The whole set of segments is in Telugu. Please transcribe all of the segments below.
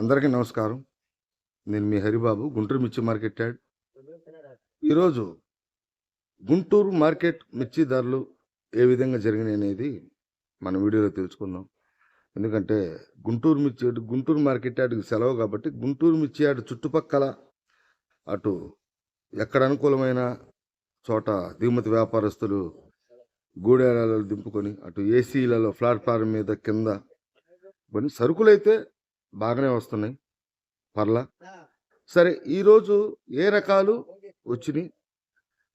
అందరికీ నమస్కారం. నేను మీ హరిబాబు గుంటూరు మిర్చి మార్కెట్ యాడ్. ఈరోజు గుంటూరు మార్కెట్ మిర్చి ధరలు ఏ విధంగా జరిగినాయి అనేది మన వీడియోలో తెలుసుకుందాం. ఎందుకంటే గుంటూరు మిర్చి యార్డ్ గుంటూరు మార్కెట్ యార్డ్కి సెలవు కాబట్టి గుంటూరు మిర్చి యార్డ్ చుట్టుపక్కల అటు ఎక్కడ అనుకూలమైన చోట దిగుమతి వ్యాపారస్తులు గూడేరాలలో దింపుకొని అటు ఏసీలలో ప్లాట్ఫారం మీద కింద కొన్ని సరుకులైతే బాగానే వస్తున్నాయి. పర్లా. సరే ఈరోజు ఏ రకాలు వచ్చినాయి?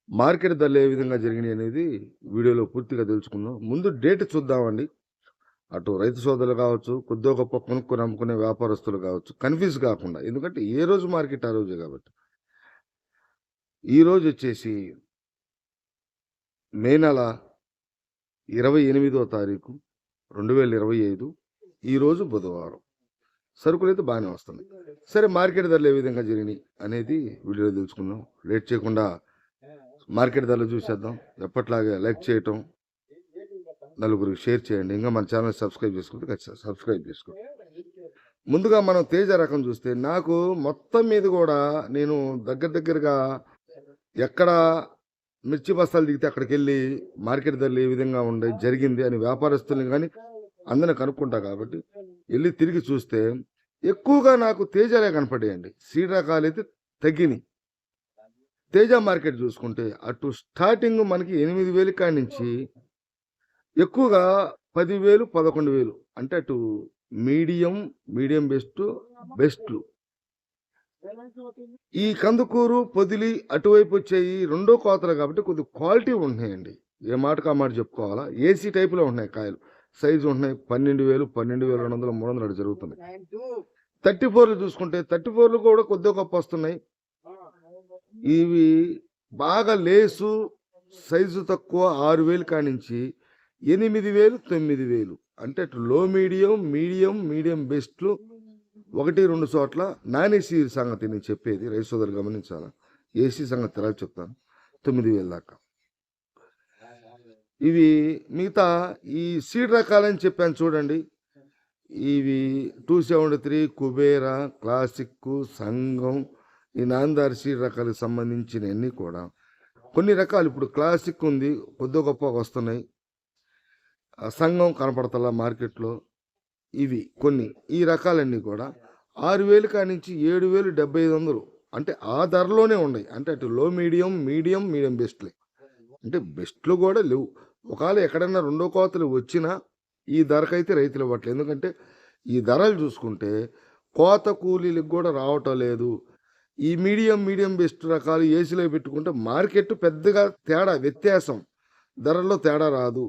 మార్కెట్ ధరలు ఏ విధంగా జరిగినాయి అనేది వీడియోలో పూర్తిగా తెలుసుకుందాం. ముందు డేట్ చూద్దామండి. అటు రైతు సోదరులు కావచ్చు కొద్దిగా గొప్ప కొనుక్కొని అమ్ముకునే వ్యాపారస్తులు కావచ్చు కన్ఫ్యూజ్ కాకుండా. ఎందుకంటే ఏ రోజు మార్కెట్ ఆ రోజే కాబట్టి. ఈ రోజు వచ్చేసి మే నెల ఇరవై ఎనిమిదో తారీఖు రెండు వేల ఇరవై ఐదు. ఈరోజు బుధవారం. సరుకులు అయితే బాగానే వస్తున్నాయి. సరే మార్కెట్ ధరలు ఏ విధంగా జరిగినాయి అనేది వీడియోలో తెలుసుకుందాం. లేట్ చేయకుండా మార్కెట్ ధరలు చూసేద్దాం. ఎప్పట్లాగే లైక్ చేయటం నలుగురికి షేర్ చేయండి. ఇంకా మన ఛానల్ సబ్స్క్రైబ్ చేసుకుంటే ఖచ్చితంగా సబ్స్క్రైబ్ చేసుకోండి. ముందుగా మనం తేజ రకం చూస్తే నాకు మొత్తం మీద కూడా నేను దగ్గర దగ్గరగా ఎక్కడ మిర్చి బస్తాలు దిగితే అక్కడికి వెళ్ళి మార్కెట్ ధరలు ఏ విధంగా ఉండే జరిగింది అని వ్యాపారస్తుల్ని కానీ అందరిని కనుక్కుంటా కాబట్టి వెళ్ళి తిరిగి చూస్తే ఎక్కువగా నాకు తేజాలే కనపడేయండి. సీడ్ రకాలు అయితే తగ్గినాయి. తేజ మార్కెట్ చూసుకుంటే అటు స్టార్టింగ్ మనకి ఎనిమిది వేలు కాడి నుంచి ఎక్కువగా పదివేలు పదకొండు వేలు అంటే అటు మీడియం మీడియం బెస్ట్ బెస్ట్లు. ఈ కందుకూరు పొదిలి అటువైపు వచ్చేవి రెండో కోతలు కాబట్టి కొద్ది క్వాలిటీ ఉన్నాయండి ఏ మాటకు ఆ మాట చెప్పుకోవాలా? ఏసీ టైపులో ఉన్నాయి కాయలు. సైజు ఉంటున్నాయి. పన్నెండు వేలు పన్నెండు వేల రెండు వందలు మూడు వందలు అటు జరుగుతున్నాయి. థర్టీ ఫోర్లు చూసుకుంటే థర్టీ ఫోర్లు కూడా కొద్దిగా గొప్ప వస్తున్నాయి. ఇవి బాగా లేసు సైజు తక్కువ ఆరు వేలు కానించి ఎనిమిది వేలు తొమ్మిది వేలు. అంటే అటు లో మీడియం మీడియం మీడియం బెస్ట్లు ఒకటి రెండు చోట్ల నాన్ ఏసీ సంగతి నేను చెప్పేది. రైతు సోదరు గమనించాలా? ఏసీ సంగతి తర్వాత చెప్తాను. తొమ్మిది వేల దాకా. ఇవి మిగతా ఈ సీడ్ రకాలని చెప్పాను చూడండి. ఇవి two seventy three Kubera classic సంఘం ఈ నాందార్ సీడ్ రకాలకు సంబంధించినవన్నీ కూడా. కొన్ని రకాలు ఇప్పుడు క్లాసిక్ ఉంది కొద్ది గొప్ప వస్తున్నాయి. సంఘం కనపడతల మార్కెట్లో. ఇవి కొన్ని ఈ రకాలన్నీ కూడా ఆరు వేలు కానించి ఏడు వేలు డెబ్బై ఐదు వందలు. అంటే ఆ ధరలోనే ఉన్నాయి. అంటే అటు లో మీడియం మీడియం మీడియం బెస్ట్లే. అంటే బెస్ట్లు కూడా లేవు. ఒకవేళ ఎక్కడైనా రెండో కోతలు వచ్చినా ఈ ధరకైతే రైతులు ఇవ్వట్లేదు. ఎందుకంటే ఈ ధరలు చూసుకుంటే కోత కూలీలకు కూడా రావటం లేదు. ఈ మీడియం మీడియం బెస్ట్ రకాలు ఏసీలో పెట్టుకుంటే మార్కెట్ పెద్దగా తేడా వ్యత్యాసం ధరల్లో తేడా రాదు.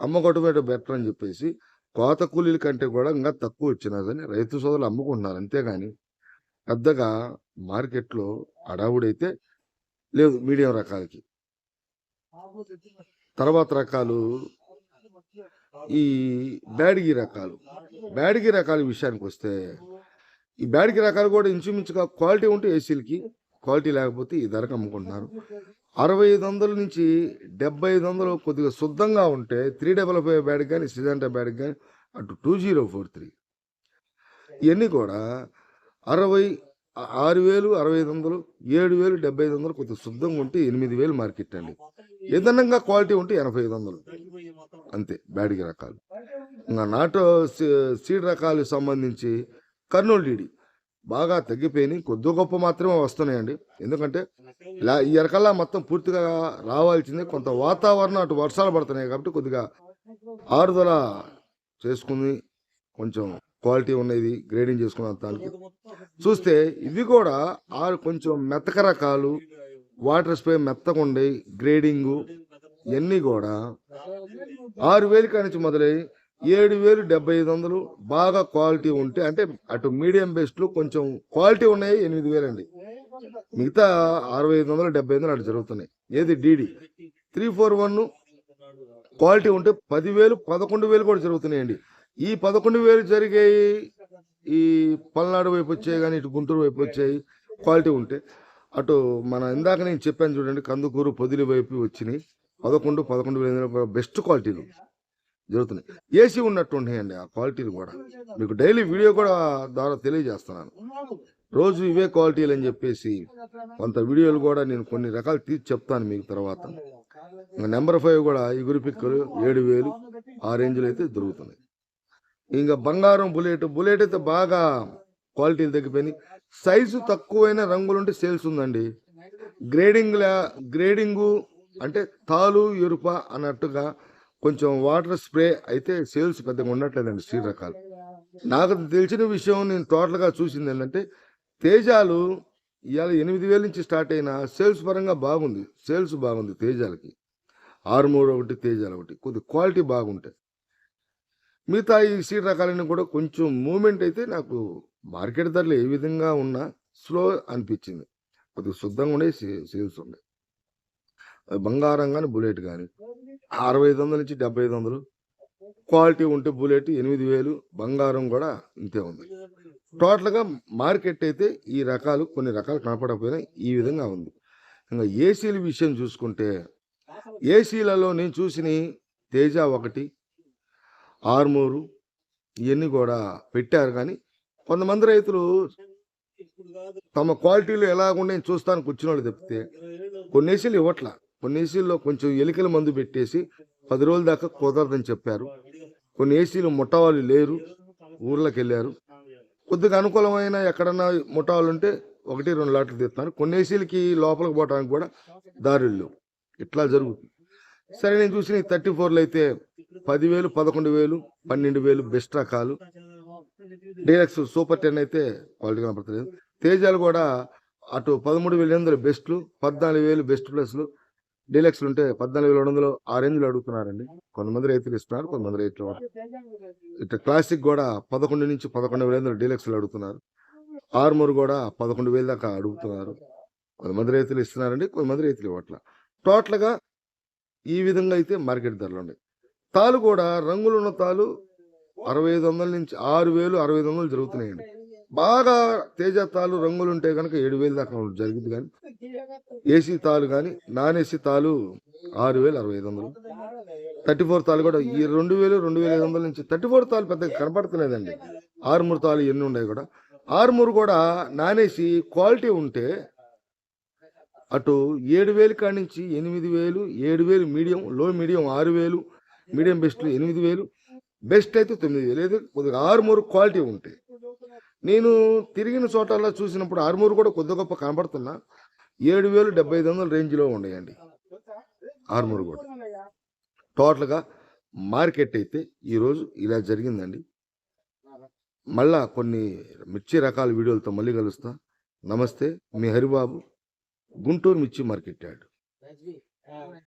అమ్మకొట్టమేట బెటర్ అని చెప్పేసి కోత కూలీల కంటే కూడా ఇంకా తక్కువ వచ్చినా కానీ రైతు సోదరులు అమ్ముకుంటున్నారు. అంతేగాని పెద్దగా మార్కెట్లో అడావుడైతే లేదు మీడియం రకాలకి. తర్వాత రకాలు ఈ బ్యాడిగి రకాలు. బ్యాడిగి రకాల విషయానికి వస్తే ఈ బ్యాడిగి రకాలు కూడా ఇంచుమించుగా క్వాలిటీ ఉంటే ఏసీలకి క్వాలిటీ లేకపోతే ఈ ధరకు అమ్ముకుంటున్నారు. అరవై ఐదు వందల నుంచి డెబ్బై ఐదు వందలు కొద్దిగా శుద్ధంగా ఉంటే three double five Byadgi Syngenta Byadgi అటు టూ జీరో ఫోర్ త్రీ. ఇవన్నీ కూడా అరవై ఆరు వేలు అరవై ఐదు వందలు ఏడు వేలు డెబ్బై ఐదు వందలు కొద్దిగా శుద్ధంగా ఉంటే ఎనిమిది వేలు మార్కెట్ అండి. ఏదన్నా క్వాలిటీ ఉంటే ఎనభై ఐదు వందలు. అంతే బ్యాడిగి రకాలు. ఇంకా నాటో సీడ్ రకాలకు సంబంధించి కర్నూలు డీడీ బాగా తగ్గిపోయినాయి. కొద్ది గొప్ప మాత్రమే వస్తున్నాయండి. ఎందుకంటే ఇలా ఈ ఎరకల్లా మొత్తం పూర్తిగా రావాల్సిందే. కొంత వాతావరణం అటు వర్షాలు పడుతున్నాయి కాబట్టి కొద్దిగా ఆరుదల చేసుకుని కొంచెం క్వాలిటీ ఉన్నది గ్రేడింగ్ చేసుకున్న దానికి. చూస్తే ఇవి కూడా ఆరు కొంచెం మెత్తక రకాలు వాటర్ స్ప్రే మెత్తగా ఉండే గ్రేడింగు ఇవన్నీ కూడా ఆరు వేలు కానించి మొదలై ఏడు వేలు డెబ్బై ఐదు వందలు బాగా క్వాలిటీ ఉంటే అంటే అటు మీడియం బెస్ట్లు కొంచెం క్వాలిటీ ఉన్నాయి ఎనిమిది వేలండి. మిగతా అరవై ఐదు వందలు డెబ్బై ఐదు వందలు అటు జరుగుతున్నాయి. ఏది DD? Three four one quality ఉంటే పదివేలు పదకొండు వేలు కూడా జరుగుతున్నాయండి. ఈ పదకొండు వేలు జరిగాయి ఈ పల్నాడు వైపు వచ్చాయి కానీ ఇటు గుంటూరు వైపు వచ్చాయి క్వాలిటీ ఉంటే అటు మన ఇందాక నేను చెప్పాను చూడండి కందుకూరు పొదిలి వైపు వచ్చినాయి. పదకొండు పదకొండు వేల బెస్ట్ క్వాలిటీలు జరుగుతున్నాయి. ఏసీ ఉన్నట్టు ఉన్నాయండి ఆ క్వాలిటీలు కూడా. మీకు డైలీ వీడియో కూడా ద్వారా తెలియజేస్తున్నాను. రోజు ఇవే క్వాలిటీలు అని చెప్పేసి కొంత వీడియోలు కూడా నేను కొన్ని రకాలు తీసి చెప్తాను మీకు తర్వాత. ఇంకా నెంబర్ ఫైవ్ కూడా ఇగురు పిక్కలు ఏడు వేలు ఆ రేంజ్లో అయితే దొరుకుతున్నాయి. ఇంకా బంగారం బుల్లెట్ బుల్లెట్ అయితే బాగా క్వాలిటీలు తగ్గిపోయినాయి. సైజు తక్కువైన రంగులుంటే సేల్స్ ఉందండి. గ్రేడింగ్ గ్రేడింగు అంటే తాలు ఎరుప అన్నట్టుగా కొంచెం వాటర్ స్ప్రే అయితే సేల్స్ పెద్దగా ఉండట్లేదండి స్టీల్ రకాలు. నాకు తెలిసిన విషయం నేను టోటల్గా చూసింది ఏంటంటే తేజాలు ఇవాళ ఎనిమిది వేల నుంచి స్టార్ట్ అయిన సేల్స్ పరంగా బాగుంది. సేల్స్ బాగుంది తేజాలకి. ఆరుమూడు ఒకటి తేజాలు ఒకటి. కొద్ది క్వాలిటీ బాగుంటాయి. మిగతా ఈ సీడ్ రకాలన్నీ కూడా కొంచెం మూమెంట్ అయితే నాకు మార్కెట్ ధరలు ఏ విధంగా ఉన్నా స్లో అనిపించింది. కొద్దిగా శుద్ధంగా ఉండే సేల్స్ ఉండే. అది బంగారం కానీ బుల్లెట్ కానీ అరవై ఐదు వందల నుంచి డెబ్బై ఐదు వందలు. క్వాలిటీ ఉంటే బుల్లెట్ ఎనిమిది వేలు బంగారం కూడా ఇంతే ఉంది. టోటల్గా మార్కెట్ అయితే ఈ రకాలు కొన్ని రకాలు కనపడకపోయినా ఈ విధంగా ఉంది. ఇంకా ఏసీల విషయం చూసుకుంటే ఏసీలలో నేను చూసిన తేజ ఒకటి ఆర్మూరు ఇవన్నీ కూడా పెట్టారు కానీ కొంతమంది రైతులు తమ క్వాలిటీలు ఎలా ఉన్నాయి చూస్తానికి వచ్చిన వాళ్ళు తప్పితే కొన్ని ఏసీలు ఇవ్వట్లా. కొన్ని ఏసీల్లో కొంచెం ఎలికల మందు పెట్టేసి పది రోజుల దాకా కుదరదని చెప్పారు. కొన్ని ఏసీలు ముట్టవాళ్ళు లేరు ఊర్లోకి వెళ్ళారు. కొద్దిగా అనుకూలమైన ఎక్కడన్నా ముఠాలు ఉంటే ఒకటి రెండు లాట్లు తీస్తున్నారు కొన్ని ఏసీలకి లోపలికి పోవడానికి కూడా దారులు ఇట్లా జరుగుతుంది. సరే నేను చూసిన థర్టీ ఫోర్లో అయితే పదివేలు పదకొండు వేలు పన్నెండు వేలు బెస్ట్ రకాలు. డీలక్స్ సూపర్ టెన్ అయితే క్వాలిటీ కనపడతలేదు. తేజాలు కూడా అటు పదమూడు వేల ఎనిమిది వందలు బెస్ట్లు పద్నాలుగు వేలు బెస్ట్ ప్లస్లు. డీలక్స్లు ఉంటే పద్నాలుగు వేల రెండు వందలు ఆ రేంజ్లో అడుగుతున్నారండి. కొంతమంది రైతులు ఇస్తున్నారు కొంతమంది రైతులు ఇట్లా క్లాసిక్ కూడా పదకొండు నుంచి పదకొండు వేల వందలు డీలక్స్లు అడుగుతున్నారు. ఆర్మూర్ కూడా పదకొండు వేల దాకా అడుగుతున్నారు. కొంతమంది రైతులు ఇస్తున్నారండి కొంతమంది రైతులు ఇవ్వట్ల. టోటల్గా ఈ విధంగా అయితే మార్కెట్ ధరలు ఉన్నాయి. తాలు కూడా రంగులున్న తాలు అరవై ఐదు వందల నుంచి ఆరు వేలు అరవై ఐదు వందలు జరుగుతున్నాయండి. బాగా తేజ తాలు రంగులు ఉంటే కనుక ఏడు వేలు దాకా జరిగింది కానీ ఏసీ తాలు కానీ నాన్ ఏసీ తాలు ఆరు వేలు అరవై ఐదు వందలు. థర్టీ ఫోర్ తాలు కూడా ఈ రెండు వేలు రెండు వేల ఐదు వందల నుంచి థర్టీ ఫోర్ తాలు పెద్దగా కనపడతలేదండి. ఆరుమూరు తాలు ఎన్ని ఉన్నాయి కూడా. ఆరుమూరు కూడా నాన్ ఏసీ క్వాలిటీ ఉంటే అటు ఏడు వేలు కాడి నుంచి ఎనిమిది వేలు ఏడు వేలు మీడియం లో మీడియం ఆరు వేలు మీడియం బెస్ట్లు ఎనిమిది వేలు బెస్ట్ అయితే తొమ్మిది వేలు. అయితే కొద్దిగా ఆరుమూరు క్వాలిటీ ఉంటాయి నేను తిరిగిన చోటల్లో చూసినప్పుడు ఆరుమూరు కూడా కొద్ది గొప్ప కనబడుతున్నా. ఏడు వేలు డెబ్బై ఐదు వందల రేంజ్లో ఉన్నాయండి. ఆరుమూరు కూడా. టోటల్గా మార్కెట్ అయితే ఈరోజు ఇలా జరిగిందండి. మళ్ళా కొన్ని మిర్చి రకాల వీడియోలతో మళ్ళీ కలుస్తా. నమస్తే మీ హరిబాబు. గుంటూరు మిర్చి మార్కెట్